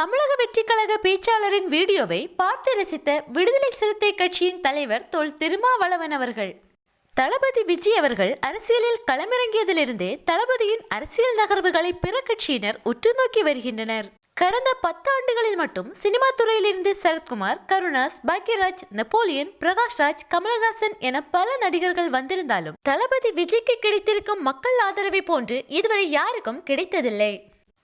தமிழக வெற்றி கழக பேச்சாளரின் வீடியோவை பார்த்து ரசித்த விடுதலை சிறுத்தை கட்சியின் தலைவர் தொல் திருமாவளவன் அவர்கள். தளபதி விஜய் அவர்கள் அரசியலில் களமிறங்கியதிலிருந்தே தளபதியின் அரசியல் நகர்வுகளை பிற கட்சியினர் உற்று நோக்கி வருகின்றனர். கடந்த பத்தாண்டுகளில் மட்டும் சினிமா துறையிலிருந்து சரத்குமார் கருணாஸ் பாக்யராஜ் நெப்போலியன் பிரகாஷ்ராஜ் கமலஹாசன் என பல நடிகர்கள் வந்திருந்தாலும் தளபதி விஜய்க்கு கிடைத்திருக்கும் மக்கள் ஆதரவை போன்று இதுவரை யாருக்கும் கிடைத்ததில்லை.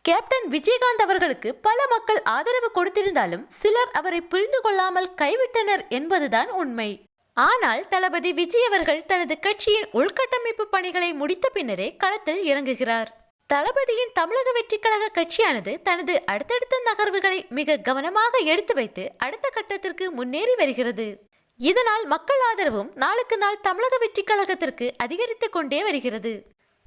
கேப்டன் விஜயகாந்த் அவர்களுக்கு பல மக்கள் ஆதரவு கொடுத்திருந்தாலும் சிலர் அவரை புரிந்து கொள்ளாமல் கைவிட்டனர் என்பதுதான் உண்மை. ஆனால் தளபதி விஜய் அவர்கள் தனது கட்சியின் உள்கட்டமைப்பு பணிகளை முடித்த பின்னரே களத்தில் இறங்குகிறார். தளபதியின் தமிழக வெற்றி கழக கட்சியானது தனது அடுத்தடுத்த நகர்வுகளை மிக கவனமாக எடுத்து வைத்து அடுத்த கட்டத்திற்கு முன்னேறி வருகிறது. இதனால் மக்கள் ஆதரவும் நாளுக்கு நாள் தமிழக வெற்றி கழகத்திற்கு அதிகரித்துக் கொண்டே வருகிறது.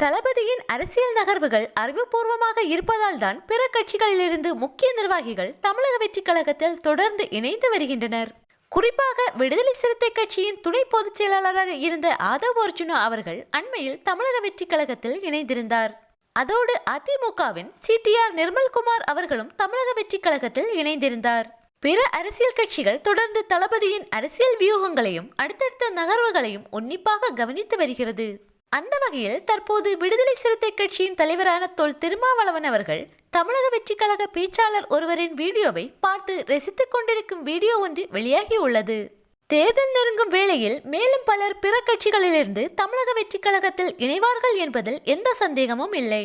தளபதியின் அரசியல் நகர்வுகள் அறிவுபூர்வமாக இருப்பதால் தான் பிற கட்சிகளிலிருந்து முக்கிய நிர்வாகிகள் தமிழக வெற்றி கழகத்தில் தொடர்ந்து இணைந்து வருகின்றனர். குறிப்பாக விடுதலை சிறுத்தை கட்சியின் துணை பொதுச் செயலாளராக இருந்த ஆதவ் அர்ஜுனா அவர்கள் அண்மையில் தமிழக வெற்றி கழகத்தில் இணைந்திருந்தார். அதோடு அதிமுகவின் சிடிஆர் நிர்மல்குமார் அவர்களும் தமிழக வெற்றி கழகத்தில் இணைந்திருந்தார். பிற அரசியல் கட்சிகள் தொடர்ந்து தளபதியின் அரசியல் வியூகங்களையும் அடுத்தடுத்த நகர்வுகளையும் உன்னிப்பாக கவனித்து வருகிறது. அந்த வகையில் தற்போது விடுதலை சிறுத்தை கட்சியின் தலைவரான தொல் திருமாவளவன் அவர்கள் தமிழக வெற்றிக்கழக கழக பேச்சாளர் ஒருவரின் வீடியோவை பார்த்து ரசித்துக் கொண்டிருக்கும் வீடியோ ஒன்று வெளியாகி உள்ளது. தேர்தல் நெருங்கும் வேளையில் மேலும் பலர் பிற கட்சிகளிலிருந்து தமிழக வெற்றிக்கழகத்தில் இணைவார்கள் என்பதில் எந்த சந்தேகமும் இல்லை.